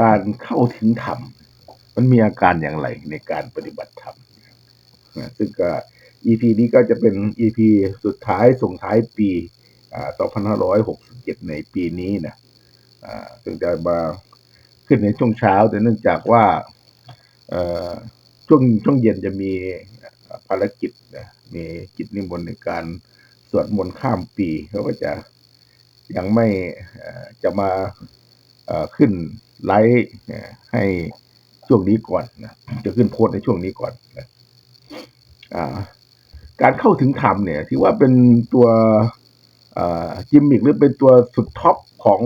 การเข้าถึงธรรม มันมีอาการอย่างไรในการปฏิบัติธรรมซึ่งก็ EP นี้ก็จะเป็น EP สุดท้ายส่งท้ายปีอ่า2567 ในปีนี้นะซึ่งจะมาขึ้นในช่วงเช้า แต่เนื่องจากว่าช่วงช่วงเย็นจะมีภารกิจนะมีกิจนิมนต์ในการสวดมนต์ข้ามปีเขาก็จะยังไม่จะมาขึ้น ไลฟ์เอ่ให้ช่วงนี้ก่อนนะจะขึ้นโพสในช่วงนี้ก่อนนะอการเข้าถึงธรรมเนี่ยที่ว่าเป็นตัวจิมมิกหรือเป็นตัวสุดท็อปของ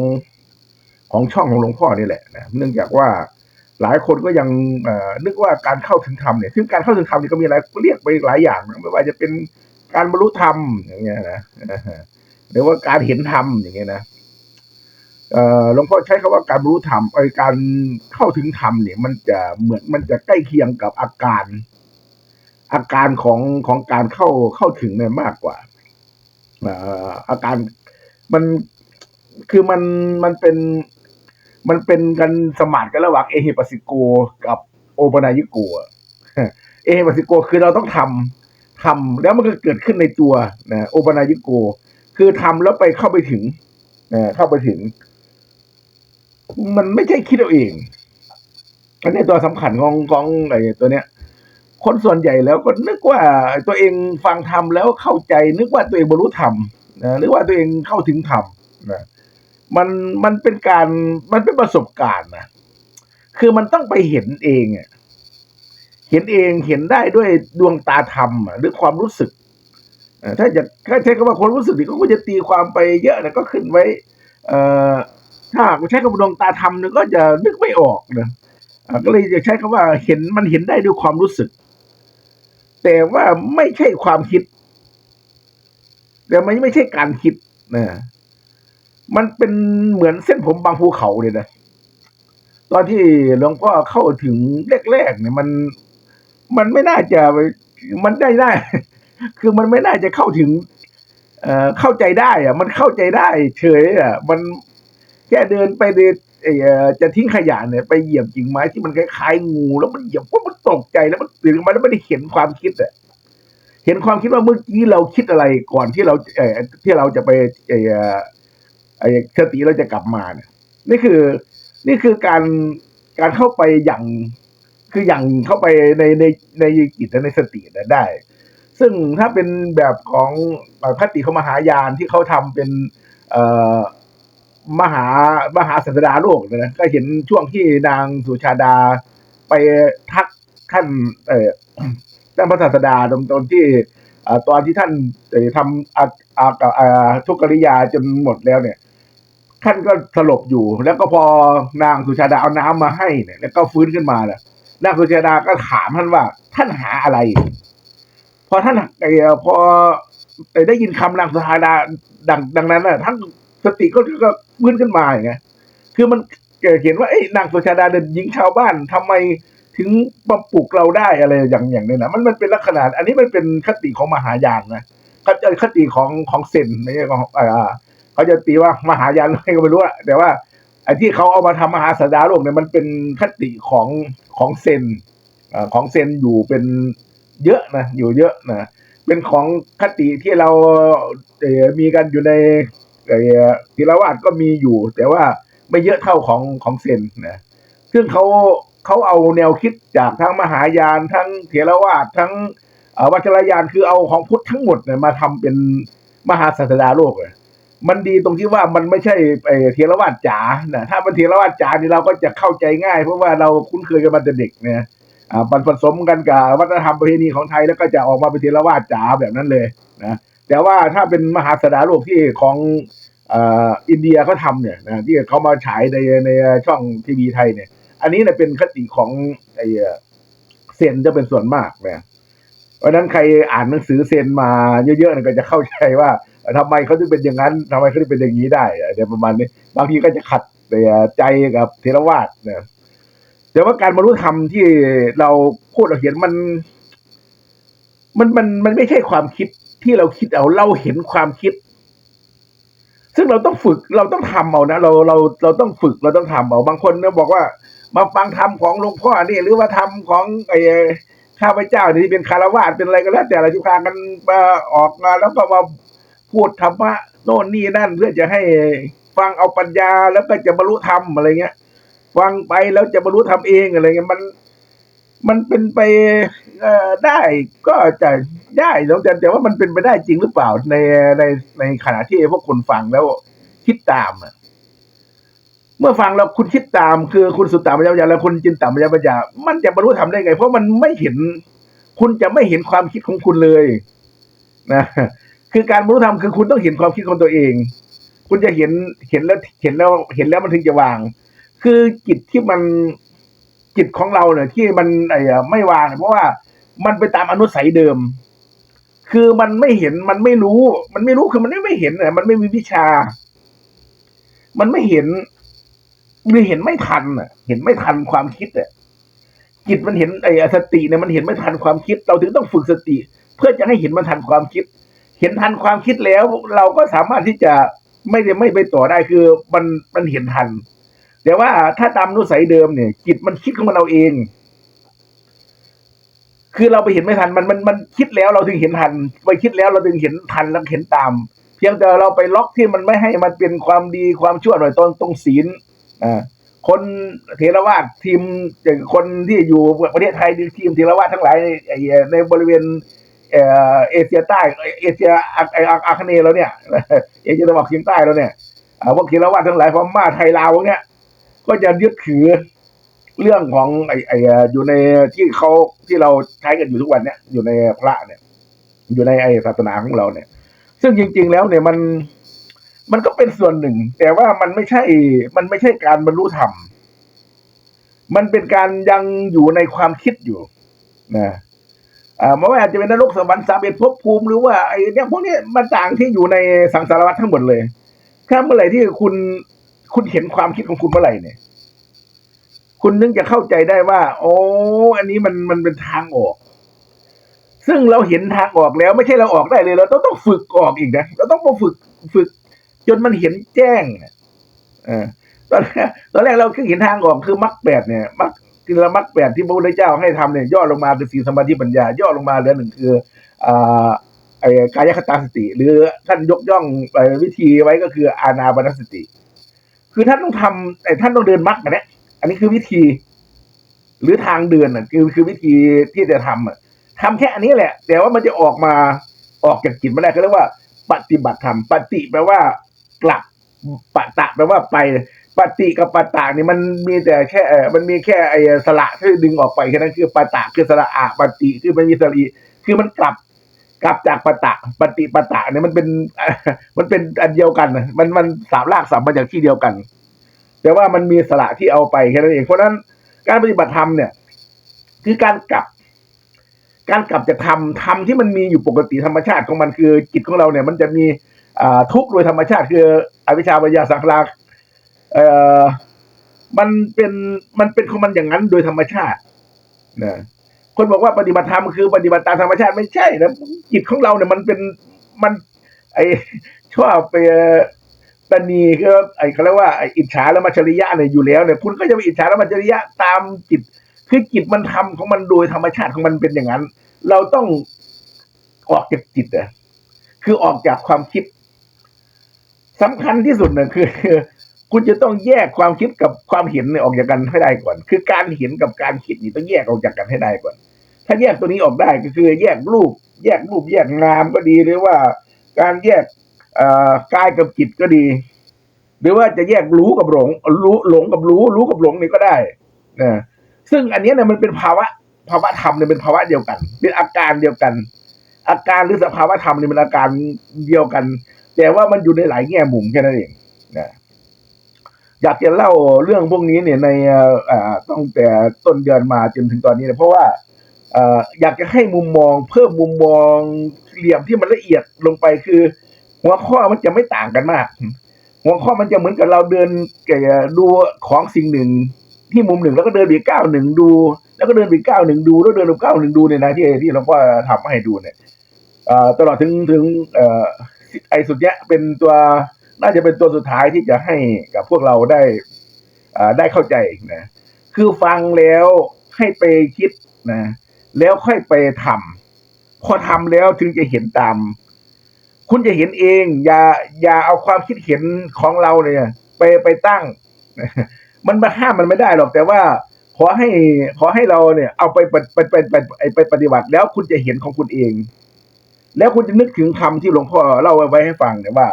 ของช่องของหลวงพ่อนี่แหละนะเนื่องจากว่าหลายคนก็ยังนึกว่าการเข้าถึงธรรมเนี่ยซึ่งการเข้าถึงธรรมนี่ก็มีหลายเรียกไปหลายอย่างไม่ว่าจะเป็นการบรรลุธรรมอย่างเงี้ยนะหรือว่าการเห็นธรรมอย่างเงี้ยนะ หลวงพ่อใช้คำว่าการรรลุธรรมไอ้การเข้าถึงธรรมเนี่ย มันจะเหมือนมันจะใกล้เคียงกับอาการ อาการของของการเข้าเข้าถึงเนี่ยมากกว่าเอ่ออาการมันคือมันมันเป็นมันเป็นกันสมานกันระหว่างเอเฮปัสิโกกับโอปนายิโกะเอเฮปัสิโกคือเราต้องทำทำแล้วมันก็เกิดขึ้นในตัวนะโอปนายิโกคือทำแล้วไปเข้าไปถึงนะเข้าไปถึง มันไม่ใช่คิดเอาเอง อันนี้ตัวสำคัญของของไอ้ตัวเนี้ย คนส่วนใหญ่แล้วก็นึกว่าตัวเองฟังธรรมแล้วเข้าใจ นึกว่าตัวเองบรรลุธรรมนะหรือว่าตัวเองเข้าถึงธรรมนะมันมันเป็นการมันเป็นประสบการณ์นะคือมันต้องไปเห็นเองอะเห็นเองเห็นได้ด้วยดวงตาธรรมหรือความรู้สึกถ้าจะถ้าใช้คำว่าความรู้สึกนี่ก็จะตีความไปเยอะนะก็ขึ้นไว้ เอ่อ ถ้าใช้คำว่าดวงตาธรรมเนี่ยก็จะนึกไม่ออกนะก็เลยจะใช้คำว่าเห็นมันเห็นได้ด้วยความรู้สึก แต่ว่าไม่ใช่ความคิด แต่มันไม่ใช่การคิดนะมันเป็นเหมือนเส้นผมบางภูเขาเลยนะตอนที่หลวงพ่อเข้าถึงแรกๆเนี่ยมัน มันไม่น่าจะมันได้ได้ คือมันไม่น่าจะเข้าถึง เอ่อเข้าใจได้อะมันเข้าใจได้ เฉยอะ มัน แค่เดินไปเดินเอ่อจะทิ้งขยะเนี่ยไปเหยียบกิ่งไม้ที่มันคล้ายๆงู แล้วมันเหยียบปุ๊บมันตกใจแล้วมันตื่นมาแล้วไม่ได้เห็นความคิดอะเห็นความคิดว่าเมื่อกี้เราคิดอะไรก่อนที่เราเออที่เราจะไปเออไอ้สติเราจะกลับมาเนี่ยนี่คือ นี่คือการการเข้าไปอย่างคืออย่างเข้าไปในในในจิตและในสตินะได้ ซึ่งถ้าเป็นแบบของพระติเขามหายานที่เขาทำเป็น เอ่อ มหามหาศาสดาโลกเนยนะก็เห็นช่วงที่นางสุชาดาไปทักท่าน เอ่อท่านพระศาสดาตอนตอนที่อ่อตอนที่ท่านเออทำอาอาอาอาทุกขริยาจนหมดแล้วเนี่ย ท่านก็สลบอยู่ แล้วก็พอนางสุชาดาเอาน้ำมาให้เนี่ย แล้วก็ฟื้นขึ้นมาแหละนางสุชาดาก็ถามท่านว่า ท่านหาอะไร พอท่านเอ่อพอได้ยินคำนางสุชาดาดังดังนั้นน่ะท่านสติก็ก็ ฟื้นขึ้นมาอย่างเงี้ยคือมันเห็นว่าเอ้นางสุชาดาเดินยิงชาวบ้านทำไมถึงมาปลุกเราได้อะไรอย่างอย่างนี้ยนะมันมันเป็นลักษณะ อันนี้มันเป็นคติของมหายานนะก็จะคติของของเซนไม่ใช่ของอ่าเขาจะตีว่ามหายานอะไรก็ไม่รู้อะแต่ว่าไอ้ที่เขาเอามาทำมหาสดาโลกเนี่ยมันเป็นคติของของเซนอของเซนอยู่เป็นเยอะนะอยู่เยอะนะเป็นของคติที่เรามีกันอยู่ใน ธีรวาสก็มีอยู่ แต่ว่าไม่เยอะเท่าของของเซนนะซึ่งเขาเขาเอาแนวคิดจากทั้งมหายานทั้งเถรวาททั้งวัชรยานคือเอาของพุทธทั้งหมดเนี่ยมาทำเป็นมหาศาสดาโลกเลยมันดีตรงที่ว่ามันไม่ใช่ไอ้เทรวาสจ๋านะถ้ามันเทรวาสจ๋านี่เราก็จะเข้าใจง่าย เพราะว่าเราคุ้นเคยกันมาแต่เด็กเนี่ยอ่ามันผสมกันกับวัฒนธรรมประเพณีของไทยแล้วก็จะออกมาเป็นเทรวาสจ๋าแบบนั้นเลยนะแต่ว่าถ้าเป็นมหาสดาโลกที่ของ อินเดียเขาทำเนี่ยนะที่เขามาฉายในในช่องทีวีไทยเนี่ย อันนี้เนี่ยเป็นคติของไอ้เซนจะเป็นส่วนมากนะเพราะนั้นใครอ่านหนังสือเซนมาเยอะๆเนี่ยก็จะเข้าใจว่าทำไมเขาถึงเป็นอย่างนั้นทำไมเขาถึงเป็นอย่างนี้ได้เดี๋ยวประมาณนี้บางทีก็จะขัดใจกับเทรวาสเนะแต่ว่าการบรรลุธรรมที่เราพูดเราเห็นมัน มันมันมันไม่ใช่ความคิดที่เราคิดเอาเราเห็นความคิด ซึ่งเราต้องฝึกเราต้องทำเอานะเราเราเราต้องฝึกเราต้องทำเอาบางคนเนี่ยบอกว่า มาฟังธรรมของหลวงพ่อนี่หรือว่าธรรมของไอ้ข้าพเจ้าที่เป็นคารวะเป็นอะไรก็แล้ว แต่ละที่พากันมาออกงาแล้วก็มาพูดธรรมะโน่นนี่นั่นเพื่อจะให้ฟังเอาปัญญาแล้วก็จะบรรลุธรรมอะไรเงี้ย ฟังไปแล้วจะบรรลุธรรมเองอะไรเงี้ยมัน มันเป็นไปได้ก็จะได้แล้วแต่แต่ว่ามันเป็นไปได้จริงหรือเปล่าในในในขณะที่พวกคนฟังแล้วคิดตามอะเมื่อฟังแล้วคุณคิดตาม คือคุณสุตตามปัญญาแล้วคุณจินตามปัญญาปัญญา มันจะบรรลุธรรมได้ไง เพราะมันไม่เห็น คุณจะไม่เห็นความคิดของคุณเลยนะคือการบรรลุธรรมคือคุณต้องเห็นความคิดของตัวเอง คุณจะเห็นเห็นแล้วเห็นแล้วเห็นแล้วมันถึงจะวาง คือจิตที่มัน จิตของเราเนี่ยที่มันไอ้อะไม่วางเนี่ยเพราะว่ามันไปตามอนุสัยเดิม คือมันไม่เห็นมันไม่รู้ มันไม่รู้คือมันไม่ไม่เห็นเนี่ยมันไม่มีวิชา มันไม่เห็นหรือเห็นไม่ทันอะ เห็นไม่ทันความคิดอะจิตมันเห็นไอ้สติเนี่ยมันเห็นไม่ทันความคิด เราถึงต้องฝึกสติ เพื่อจะให้เห็นมันทันความคิด เห็นทันความคิดแล้ว เราก็สามารถที่จะไม่ได้ไม่ไปต่อได้คือมันมันเห็นทัน แต่ว่าถ้าตามนุสัยเดิมเนี่ย จิตมันคิดของมันเราเอง คือเราไปเห็นไม่ทันมันมันมันคิดแล้วเราถึงเห็นทัน ไปคิดแล้วเราถึงเห็นทันแล้วเห็นตาม เพียงแต่เราไปล็อกที่มันไม่ให้มันเป็นความดีความชั่วหน่อยตรงตรงศีลอ่าคนเทรวาสทีมอย่างคนที่อยู่ประเทศไทยทีมเทรวาสทั้งหลายในบริเวณเอเอเชียใต้เอเชียอาอาอาคเนย์เราเนี่ยเอเชียตะวันออกเฉียงใต้เราเนี่ยพวกเทรวาสทั้งหลายพม่าไทยลาวพวกเนี้ย ก็จะยึดถือเรื่องของไอ้ไอ้อยู่ในที่เขาที่เราใช้กันอยู่ทุกวันเนี่ยอยู่ในพระเนี่ย อยู่ในไอ้ศาสนาของเราเนี่ย ซึ่งจริง ๆ แล้วเนี่ยมันมันก็เป็นส่วนหนึ่ง แต่ว่ามันไม่ใช่ มันไม่ใช่การบรรลุธรรม มันเป็นการยังอยู่ในความคิดอยู่นะอ่าไม่ว่าอาจจะเป็นนรกสวรรค์สามเอ็ดภพภูมิหรือว่าไอ้เนี่ยพวกนี้มันต่างที่อยู่ในสังสารวัฏทั้งหมดเลยถ้าเมื่อไหร่ที่คุณ คุณเห็นความคิดของคุณเมื่อไหร่เนี่ย คุณนึกจะเข้าใจได้ว่า โอ้อันนี้มันมันเป็นทางออก ซึ่งเราเห็นทางออกแล้ว ไม่ใช่เราออกได้เลย เราต้องต้องฝึกออกอีกนะเราต้องมาฝึกฝึก จนมันเห็นแจ้งเนี่ยเอตอนแรกตอนแรกเราคือเห็นทางออกคือมรรคแปดเนี่ยมรรคคือละมรรคแปดที่พระพุทธเจ้าให้ทำเนี่ยย่อลงมาคือสีสมาธิปัญญา ย่อลงมาเหลือหนึ่งคืออ่าไอ้กายคตาสติ หรือท่านยกย่องไอ้วิธีไว้ก็คืออานาปนสติ คือท่านต้องทำไอ้ท่านต้องเดินมรรคอันเนี้ยอันนี้คือวิธี หรือทางเดินอะคือคือวิธีที่จะทำอะทำแค่อันนี้แหละ แต่ว่ามันจะออกมาออกจากจิตไม่ได้เขาเรียกว่า ปฏิบัติธรรมปฏิแปลว่ากลับปะตะแปลว่าไป ปฏิกับปะตะนี่มันมีแต่แค่เออมันมีแค่ไอ้สระที่ดึงออกไปแค่นั้นคือปะตะคือสระอะปฏิคือมันมีสรีคือมันกลับ กลับจากปะตะปฏิปะตะเนี่ยมันเป็นมันเป็นอันเดียวกัน มันมันสามรากสัมมาจากที่เดียวกัน แต่ว่ามันมีสระที่เอาไปแค่นั้นเองเพราะนั้นการปฏิบัติธรรมเนี่ย คือการกลับ การกลับจากธรรมธรรมที่มันมีอยู่ปกติธรรมชาติของมันคือจิตของเราเนี่ย มันจะมีทุกข์โดยธรรมชาติคืออวิชชาปัญญาสังขารเอ่อมันเป็นมันเป็นของมันอย่างนั้นโดยธรรมชาตินะ คนบอกว่าปฏิบัติธรรมคือปฏิบัติตามธรรมชาติไม่ใช่นะจิตของเราเนี่ยมันเป็นมัน ไอชอบไปตานีคือไอเขาเรียกว่าไออิจฉาและมัจฉริยะเนี่ยอยู่แล้วเนี่ยคุณก็จะไปอิจฉาและมัจฉริยะตามจิต คือจิตมันทำของมันโดยธรรมชาติของมันเป็นอย่างนั้น เราต้องออกจากจิตอะคือออกจากความคิดสำคัญที่สุดเนี่ยคือ คุณจะต้องแยกความคิดกับความเห็นเนี่ยออกจากกันให้ได้ก่อน คือการเห็นกับการคิดนี่ต้องแยกออกจากกันให้ได้ก่อน ถ้าแยกตัวนี้ออกได้ก็คือแยกรูป แยกรูปแยกนามก็ดีหรือว่าการแยกกายกับจิตก็ดี หรือว่าจะแยกรู้กับหลงรู้หลงกับรู้ รู้กับหลงนี่ก็ได้นะซึ่งอันนี้เนี่ยมันเป็นภาวะภาวะธรรมเนี่ยเป็นภาวะเดียวกัน เป็นอาการเดียวกัน อาการหรือสภาวะธรรมเนี่ยเป็นอาการเดียวกัน แต่ว่ามันอยู่ในหลายแง่มุมแค่นั้นเองนะอยากจะเล่าเรื่องพวกนี้เนี่ยในตั้งแต่ต้นเดือนมาจนถึงตอนนี้เนี่ยเพราะว่า อยากจะให้มุมมอง เพิ่มมุมมองเหลี่ยมที่มันละเอียดลงไปคือ หัวข้อมันจะไม่ต่างกันมาก หัวข้อมันจะเหมือนกับเราเดินแก่ดูของสิ่งหนึ่ง ที่มุมหนึ่งแล้วก็เดินไปก้าวหนึ่งดู แล้วก็เดินไปก้าวหนึ่งดูแล้วเดินไปก้าวหนึ่งดูเนี่ยนะที่ที่หลวงพ่อทำให้ดูเนี่ยตลอดถึงถึงอไอ้สุดเนี้ยเป็นตัวน่าจะเป็นตัวสุดท้ายที่จะให้กับพวกเราได้ได้เข้าใจนะคือฟังแล้วให้ไปคิดนะ แล้วค่อยไปทำพอทำแล้วถึงจะเห็นตาม คุณจะเห็นเอง อย่า อย่าเอาความคิดเห็นของเราเนี่ย ไปไปตั้ง มันมาห้ามมันไม่ได้หรอกแต่ว่า ขอให้ขอให้เราเนี่ย เอาไปไปไปไปไปไปไปปฏิบัติ แล้วคุณจะเห็นของคุณเอง แล้วคุณจะนึกถึงคำที่หลวงพ่อเล่าไว้ให้ฟังเนี่ยว่า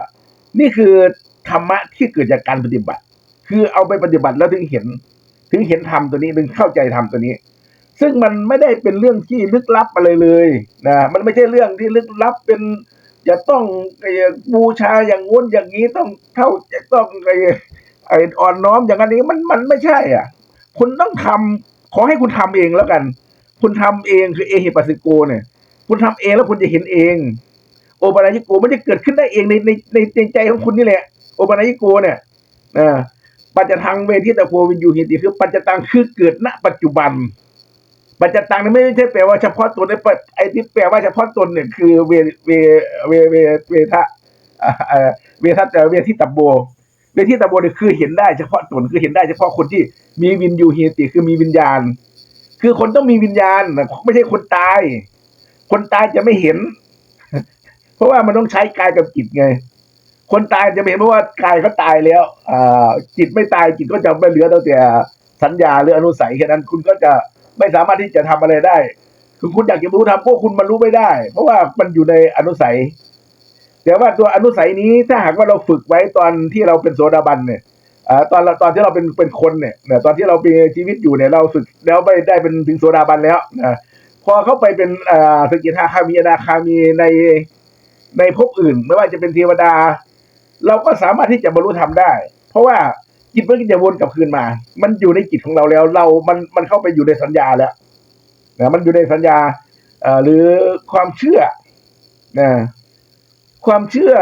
นี่คือธรรมะที่เกิดจากการปฏิบัติ คือเอาไปปฏิบัติแล้วถึงเห็น ถึงเห็นธรรมตัวนี้ถึงเข้าใจธรรมตัวนี้ ซึ่งมันไม่ได้เป็นเรื่องที่ลึกลับอะไรเลยนะมันไม่ใช่เรื่องที่ลึกลับเป็นจะต้องอบูชาอย่างงู้นอย่างนี้ต้องเท่าจะต้องไอ้ไอ้อ่อนน้อมอย่างนี้มันมันไม่ใช่ อะ คุณต้องทำขอให้คุณทำเองแล้วกัน คุณทำเองคือเอหิปัสสิโกเนี่ย คุณทำเองแล้วคุณจะเห็นเอง โอปารายิโกมันจะเกิดขึ้นได้เองในในในใจของคุณนี่แหละ โอปารายิโกเนี่ยอ่าปัจจทังเวทิตาโพวินยูหิติคือปัจจตังคือเกิดณปัจจุบัน ปัจจตังนี่ไม่ใช่แปลว่าเฉพาะตนไอ้ปะไอ้ที่แปลว่าเฉพาะตนเนี่ยคือเวเวเวเวเวทะเวทัตเวทิตาโบเวทิตาโบเนี่ยคือเห็นได้เฉพาะตนคือเห็นได้เฉพาะคนที่มีวินยูหิติคือมีวิญญาณ คือคนต้องมีวิญญาณนะไม่ใช่คนตาย คนตายจะไม่เห็น เพราะว่ามันต้องใช้กายกับจิตไง คนตายจะไม่เห็นเพราะว่ากายเขาตายแล้วอ่าจิตไม่ตายจิตก็จะไม่เหลือตั้งแต่สัญญาหรืออนุสัยแค่นั้นคุณก็จะ ไม่สามารถที่จะทำอะไรได้คือคุณอยากจะรู้ทำพวกคุณมันรู้ไม่ได้ เพราะว่ามันอยู่ในอนุสัยแต่ว่าตัวอนุสัยนี้ถ้าหากว่าเราฝึกไว้ตอนที่เราเป็นโสดาบันเนี่ยอตอนตอนที่เราเป็นเป็นคนเนี่ยเนี่ยตอนที่เราเป็นชีวิตอยู่เนี่ยเราฝึกแล้วไปได้เป็นถึงโสดาบันแล้วนะพอเข้าไปเป็นอ่าสกิทาคามีนาคามีในในภพอื่น ไม่ว่าจะเป็นเทวดา เราก็สามารถที่จะบรรลุธรรมได้ เพราะว่า จิตมันก็จะวนกลับคืนมา มันอยู่ในจิตของเราแล้ว เรา มัน มันเข้าไปอยู่ในสัญญาแล้วนะมันอยู่ในสัญญาเอ่อหรือความเชื่อนะความเชื่อ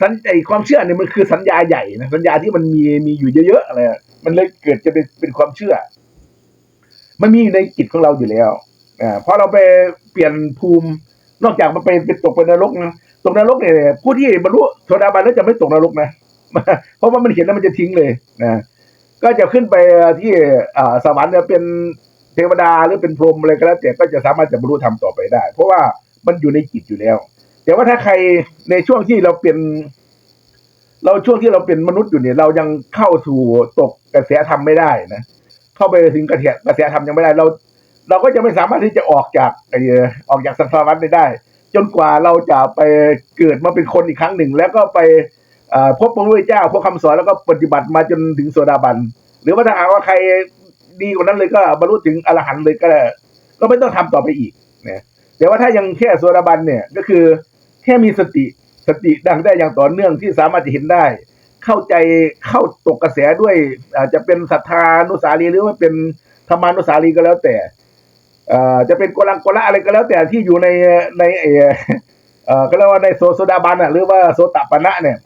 สัญไอความเชื่อเนี่ยมันคือสัญญาใหญ่นะสัญญาที่มันมีมีอยู่เยอะๆอะไรมันเลยเกิดจะเป็นเป็นความเชื่อ มันมีอยู่ในจิตของเราอยู่แล้วอ่าพอเราไปเปลี่ยนภูมิ นอกจากมันไปเป็นตกไปนรกนะตกนรกเนี่ยผู้ที่บรรลุโสดาบันแล้วจะไม่ตกนรกนะ เพราะว่ามันเห็นแล้วมันจะทิ้งเลยนะก็จะขึ้นไปที่สวรรค์เนี่ยเป็นเทวดาหรือเป็นพรหมอะไรก็แล้วแต่ก็จะสามารถจะบรรลุธรรมต่อไปได้ เพราะว่ามันอยู่ในจิตอยู่แล้ว แต่ว่าถ้าใครในช่วงที่เราเป็น เราช่วงที่เราเป็นมนุษย์อยู่เนี่ย เรายังเข้าสู่ตกกระแสธรรมไม่ได้นะเข้าไปถึงกระแสกระแสธรรมยังไม่ได้เรา เราก็จะไม่สามารถที่จะออกจากไอ้ออกจากสังสารวัฏได้ได้จนกว่าเราจะไปเกิดมาเป็นคนอีกครั้งหนึ่ง แล้วก็ไป พบพระพุทธเจ้าพบคำสอนแล้วก็ปฏิบัติมาจนถึงโสดาบัน หรือว่าถ้าหากว่าใครดีกว่านั้นเลยก็บรรลุถึงอรหันต์เลยก็ได้ก็ไม่ต้องทำต่อไปอีกนะแต่ว่าถ้ายังแค่โสดาบันเนี่ยก็คือแค่มีสติสติดังได้อย่างต่อเนื่องที่สามารถจะเห็นได้ เข้าใจเข้าตกกระแสด้วย อาจจะเป็นศรัทธานุสารีหรือว่าเป็นธรรมานุสารีก็แล้วแต่จะเป็นกลังกละอะไรก็แล้วแต่ที่อยู่ในในเออเออก็เรียกว่าในโซโซดาบันอะหรือว่าโซตปนะเนี่ย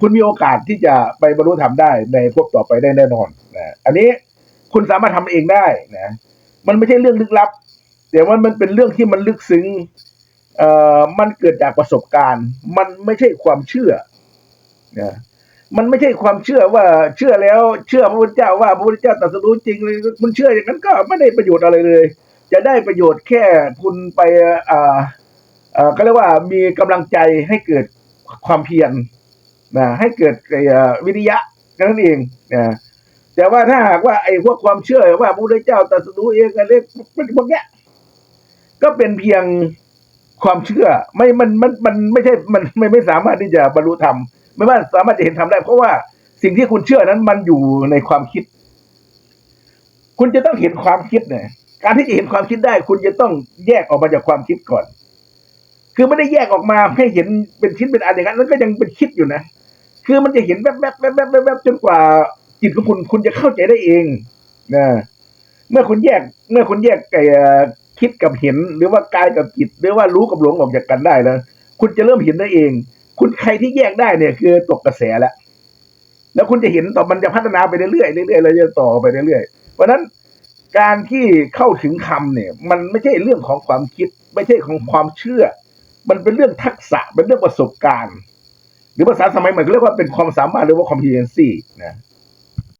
คุณมีโอกาสที่จะไปบรรลุธรรมได้ในภพต่อไปได้แน่นอนนะอันนี้คุณสามารถทำเองได้นะมันไม่ใช่เรื่องลึกลับ แต่ว่ามันเป็นเรื่องที่มันลึกซึ้งเอ่อมันเกิดจากประสบการณ์ มันไม่ใช่ความเชื่อนะมันไม่ใช่ความเชื่อว่าเชื่อแล้วเชื่อพระพุทธเจ้าว่าพระพุทธเจ้าตรัสรู้จริงเลยคุณเชื่ออย่างนั้นก็ไม่ได้ประโยชน์อะไรเลย จะได้ประโยชน์แค่คุณไปอ่าเอ่อก็เรียกว่ามีกำลังใจให้เกิดความเพียร นะให้เกิดไอ้วิริยะแค่นั้นเองนะแต่ว่าถ้าหากว่าไอ้พวกความเชื่อว่าพระพุทธเจ้าตรัสรู้เองอะไรพวกเนี้ยก็เป็นเพียงความเชื่อ ไม่มันมันมันไม่ใช่มันไม่ไม่สามารถที่จะบรรลุธรรมไม่ว่าสามารถจะเห็นธรรมได้ เพราะว่าสิ่งที่คุณเชื่อนั้นมันอยู่ในความคิด คุณจะต้องเห็นความคิดเนี่ยการที่จะเห็นความคิดได้ คุณจะต้องแยกออกมาจากความคิดก่อน คือไม่ได้แยกออกมาให้เห็นเป็นชิ้นเป็นอันอย่างนั้นแล้วก็ยังเป็นคิดอยู่นะ คือมันจะเห็นแวบๆแวบๆแวบๆแวบๆจนกว่าจิตของคุณคุณจะเข้าใจได้เองนะเมื่อคุณแยก เมื่อคุณแยกไอ้คิดกับเห็น หรือว่ากายกับจิต หรือว่ารู้กับหลงออกจากกันได้แล้วคุณจะเริ่มเห็นได้เอง คุณใครที่แยกได้เนี่ย คือตกกระแสแล้วแล้วคุณจะเห็นต่อมันจะพัฒนาไปเรื่อยๆเรื่อยๆแล้วจะต่อไปเรื่อยๆเพราะฉะนั้นการที่เข้าถึงธรรมเนี่ย มันไม่ใช่เรื่องของความคิด ไม่ใช่ของความเชื่อ มันเป็นเรื่องทักษะเป็นเรื่องประสบการณ์ หรือภาษาสมัยใหม่ก็เรียกว่าเป็นความสามารถหรือว่า competency นะ